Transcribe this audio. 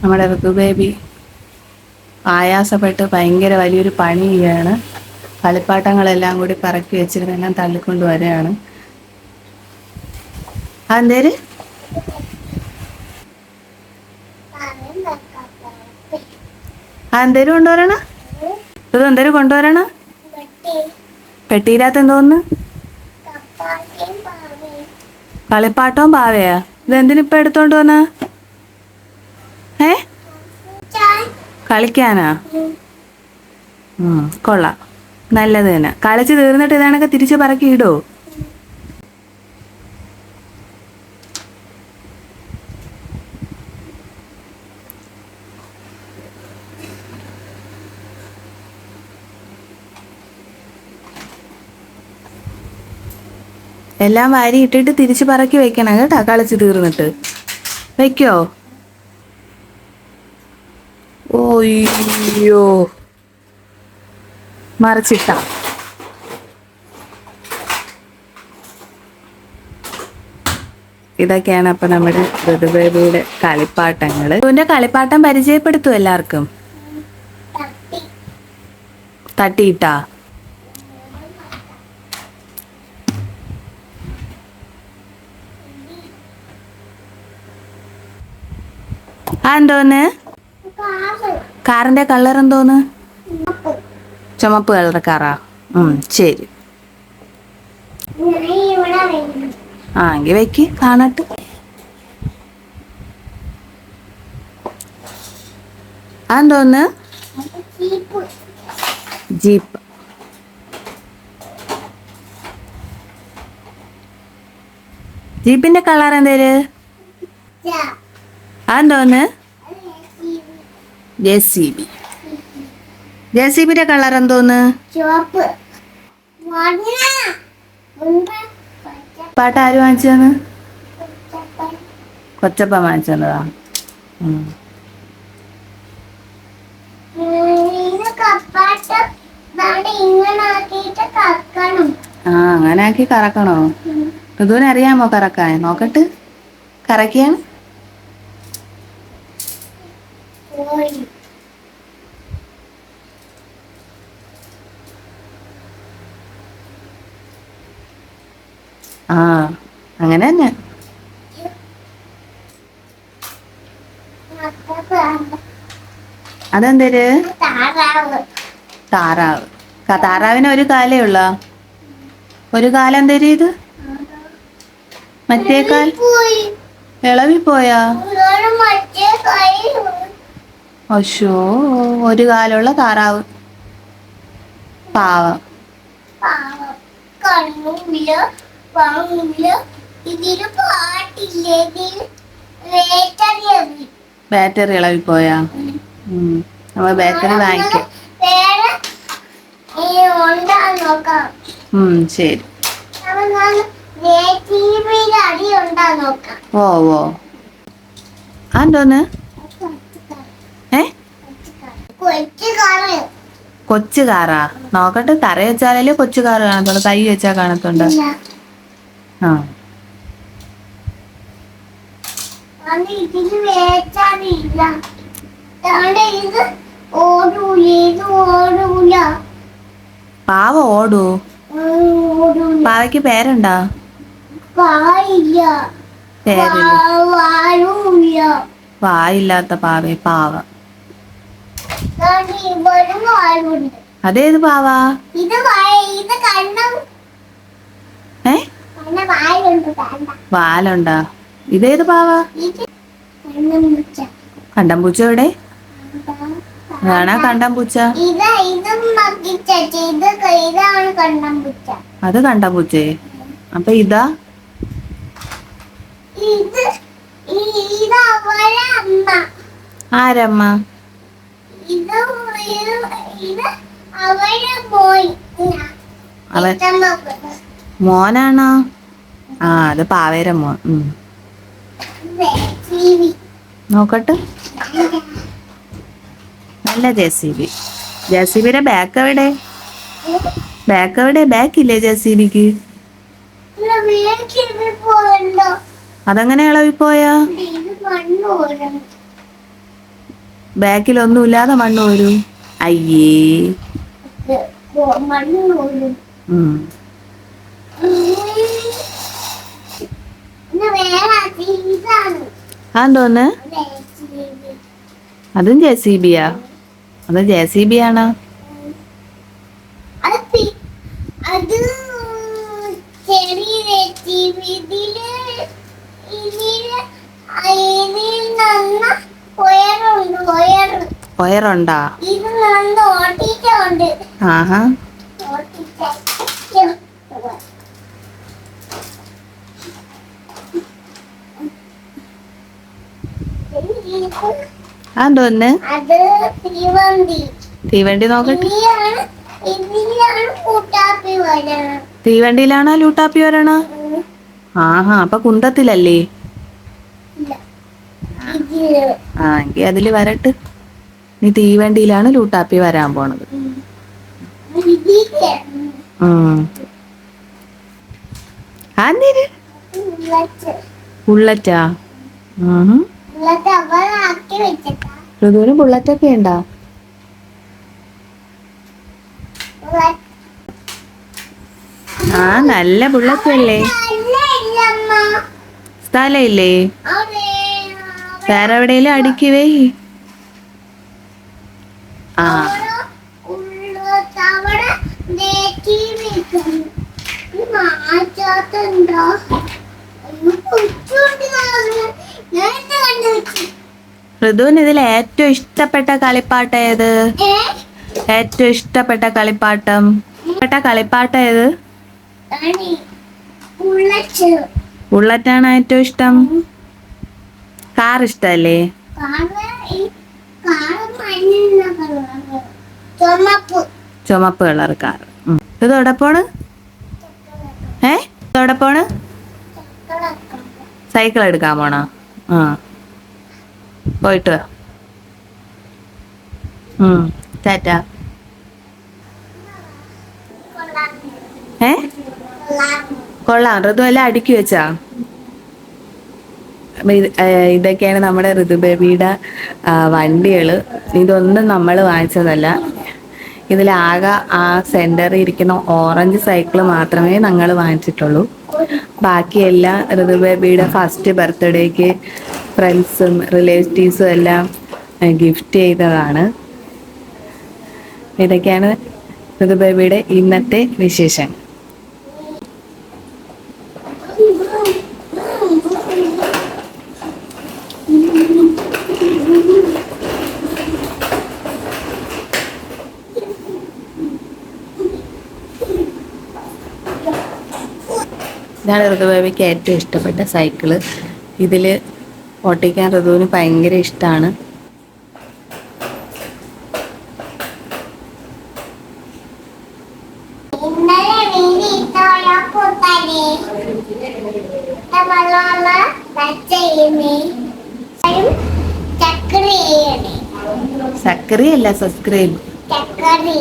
നമ്മുടെ ഋതു ബേബി ആയാസപ്പെട്ട് ഭയങ്കര വലിയൊരു പണി ചെയ്യാണ് കളിപ്പാട്ടങ്ങളെല്ലാം കൂടി പറക്കി വെച്ചിരുന്നെല്ലാം തള്ളിക്കൊണ്ട് വരികയാണ്. അതെന്തേര് അതെന്തേരും കൊണ്ടുവരണ? ഇത് എന്തേരും കൊണ്ടുവരണ? പെട്ടിയില്ലാത്ത എന്തോന്ന് കളിപ്പാട്ടവും പാവയാ. ഇതെന്തിനിപ്പ എടുത്തോണ്ട് വന്ന ഏ കളിക്കാനാ? കൊള്ളാം. നല്ലത് തന്നെ. കളിച്ച് തീർന്നിട്ട് ഇതാണൊക്കെ തിരിച്ച് പറക്കി ഇടോ. എല്ലാം വാരി ഇട്ടിട്ട് തിരിച്ച് പറക്കി വെക്കണം കേട്ടോ കളിച്ച് തീർന്നിട്ട്. വെക്കോ? ഓയ്യോ മറിച്ചിട്ട. ഇതൊക്കെയാണ് അപ്പൊ നമ്മുടെ ഋതുബേബിയുടെ കളിപ്പാട്ടങ്ങൾ. ഇതിന്റെ കളിപ്പാട്ടം പരിചയപ്പെടുത്തു എല്ലാവർക്കും. തട്ടിയിട്ടാ. എന്തോന്ന്? കാറിന്റെ കളർ എന്തോന്ന്? ചുമപ്പ്. കളർ കാറാ ഉം ശരി. ആ എങ്കിൽ വെക്ക് കാണട്ടെ. അതെന്തോന്ന്? ജീപ്പ്. ജീപ്പിന്റെ കളർ എന്തേര് അതെന്തോന്ന്? J C B. J C ബിന്റെ colour എന്തോന്ന്? പാട്ട് ആര് വാങ്ങിച്ചതെന്ന്? കൊച്ചപ്പ വാങ്ങിച്ചതാ ആ അങ്ങനെ ആക്കി കറക്കണോ? ഋതുവിന് അറിയാമോ കറക്കാൻ? നോക്കട്ട്. കറക്കിയാണ്? പോയി ആ അങ്ങനെ തന്നെ. അതെന്തര്? താറാവ്. താറാവിന് ഒരു കാലേ ഉള്ള? ഒരു കാലം എന്തര് ഇത്? മറ്റേ കാൽ? ഇളവി പോയാ അശോ ഒരു കാലുള്ള താറാവ്. പാവം. ഇതിൽ പാട്ടില്ല ബാറ്ററി ഇളവി പോയാ. നമ്മൾ ബാറ്ററി വാങ്ങിക്കാം. ശരി. ഓ ഓ. അതെന്തോന്ന് കൊച്ചു കാറ് നോക്കട്ടെ തറ വെച്ചാലല്ലേ കൊച്ചു കാറ് കാണത്തുള്ളൂ. കൈ വെച്ചാ കാണത്തുണ്ട്. ആ. പാവ ഓടൂ? പാവയ്ക്ക് പേരുണ്ടാ? പേരില്ല. വായില്ലാത്ത പാവേ പാവ. അതേത് പാവാ? ഇത് വായ ഇത് കണ്ണം. ഏ? വാലുണ്ടാ? ഇതേത് പാവാ? കണ്ടം പൂച്ച. കണ്ടംപൂച്ച എവിടെ? കണ്ടം പൂച്ച. അത് കണ്ടം കണ്ടംപൂച്ചേ. അപ്പൊ ഇത്? ആരമ്മ ഇത് ഇത് ഇത് അവരെ പോയി അവൻ മോനാണോ? ആ അത് പാവേര മോൻ. നോക്കട്ടെ. നല്ല J C B. J C ബിയുടെ ബാക്ക് എവിടെ? ബാക്ക് എവിടെ? ബാക്ക് ഇല്ലേ ജെ സി ബിക്ക്? അതെങ്ങനെ ഇളവിപ്പോയാ? ബാക്കിലൊന്നും ഇല്ലാതെ മണ്ണ് വരൂ. അയ്യേ. അതെന്തോന്ന് അതും ജെ സി ബിയാ അത് ജെ സി ബി ആണ്? ചെറിയ ഇതിൽ ഇതിൽ ഇതിൽ നിന്ന് ഉയരുണ്ട് ഉയർ വയറുണ്ടാ? ആഹാ. അതെന്തോന്ന് തീവണ്ടി. നോക്കട്ടെ തീവണ്ടിയിലാണോ ലൂട്ടാപ്പി വരണ? ആഹാ അപ്പൊ കുണ്ടത്തിലല്ലേ? ഇല്ല. ആ എങ്കി അതിൽ വരട്ട്. നീ തീവണ്ടിയിലാണ് ലൂട്ടാപ്പി വരാൻ പോണത്. ബുള്ളറ്റാ ഋതുവിന് ബുള്ളറ്റൊക്കെ ഉണ്ടാ? ആ നല്ല ബുള്ളറ്റല്ലേ സ്ഥലമില്ലേ? വേറെ എവിടെയെങ്കിലും അടിക്കുവേ? ആ. ഋതുവിന് ഇതിൽ ഏറ്റവും ഇഷ്ടപ്പെട്ട കളിപ്പാട്ടം ഏത്? ഏറ്റവും ഇഷ്ടപ്പെട്ട കളിപ്പാട്ടം. ഇഷ്ടപ്പെട്ട കളിപ്പാട്ടം ഏത്? ബുള്ളറ്റാണ് ഏറ്റവും ഇഷ്ടം? കാർ ഇഷ്ടല്ലേ? ചുമപ്പ്. കളർ കാർ ഇത് എവിടെ പോണ്? ഏ? എവിടെ പോണ്? സൈക്കിൾ എടുക്കാൻ പോണോ? ആ. പോയിട്ട് വരാം ടാറ്റ. ഏ? കൊള്ളാം. ഋതു എല്ലാം അടുക്കി വെച്ചാ? ഇതൊക്കെയാണ് നമ്മുടെ ഋതുബേബിയുടെ വണ്ടികൾ ഇതൊന്നും നമ്മൾ വാങ്ങിച്ചതല്ല. ഇതിലാകെ ആ സെന്ററിൽ ഇരിക്കുന്ന ഓറഞ്ച് സൈക്കിൾ മാത്രമേ ഞങ്ങൾ വാങ്ങിച്ചിട്ടുള്ളൂ. ബാക്കിയെല്ലാം ഋതുബേബിയുടെ ഫസ്റ്റ് ബർത്ത്ഡേക്ക് ഫ്രണ്ട്സും റിലേറ്റീവ്സും എല്ലാം ഗിഫ്റ്റ് ചെയ്തതാണ്. ഇതൊക്കെയാണ് ഋതുബേബിയുടെ ഇന്നത്തെ വിശേഷം ഇതാണ് ഋതുബേബിക്ക് ഏറ്റവും ഇഷ്ടപ്പെട്ട സൈക്കിൾ ഇതിൽ ഓട്ടിക്കാൻ ഋതുവിന് ഭയങ്കര ഇഷ്ടമാണ് സക്കറിയല്ല സബ്സ്ക്രൈബ് സക്കറി